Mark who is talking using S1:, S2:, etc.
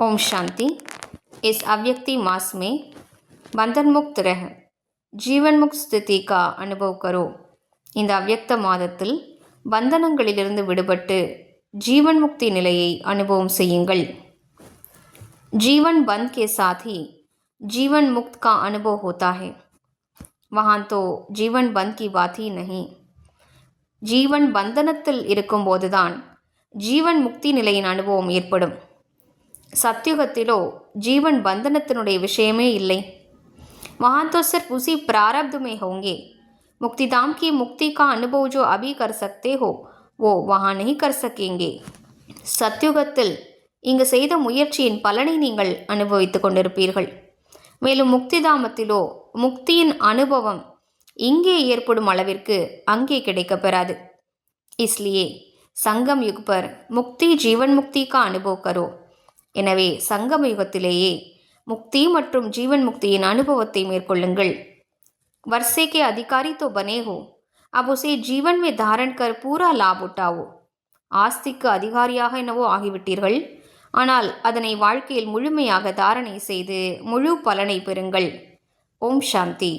S1: ओम शांति इस अव्यक्ति मास में बंधन मुक्त रह ஜீவன் முக்த் ஸ்திதி கா அனுபவ் கரோ இந்த அவ்யக்த மாதத்தில் பந்தனங்களிலிருந்து விடுபட்டு ஜீவன் முக்தி நிலையை அனுபவம் செய்யுங்கள் जीवन बंद के साथ ही जीवन मुक्त का अनुभव होता है वहाँ तो जीवन बंद की बात ही नहीं ஜீவன் பந்தனத்தில் இருக்கும்போதுதான் ஜீவன் முக்தி நிலையின் அனுபவம் ஏற்படும் சத்யுகத்திலோ ஜீவன் பந்தனத்தினுடைய விஷயமே இல்லை. वहाँ तो सिर्फ उसी प्रारब्ध में होंगे मुक्तिधाम की मुक्ति அபி கர் சக்தே अभी ஓ सकते हो वो वहाँ नहीं சத்யுகத்தில் இங்கு செய்த முயற்சியின் பலனை நீங்கள் அனுபவித்து கொண்டிருப்பீர்கள். மேலும் முக்திதாமத்திலோ முக்தியின் அனுபவம் இங்கே ஏற்படும் அளவிற்கு அங்கே கிடைக்க பெறாது. இஸ்லியே சங்கம் யுக்பர் முக்தி ஜீவன் முக்தி கா அனுபவ கரோ எனவே சங்கம யுகத்திலேயே முக்தி மற்றும் ஜீவன் முக்தியின் அனுபவத்தை மேற்கொள்ளுங்கள் वर्षे के अधिकारी तो बने हो अब उसे जीवन में धारण कर पूरा लाभ उठाओ ஆஸ்திக்கு அதிகாரியாக என்னவோ ஆகிவிட்டீர்கள் ஆனால் அதனை வாழ்க்கையில் முழுமையாக தாரணை செய்து முழு பலனை பெறுங்கள் ஓம் சாந்தி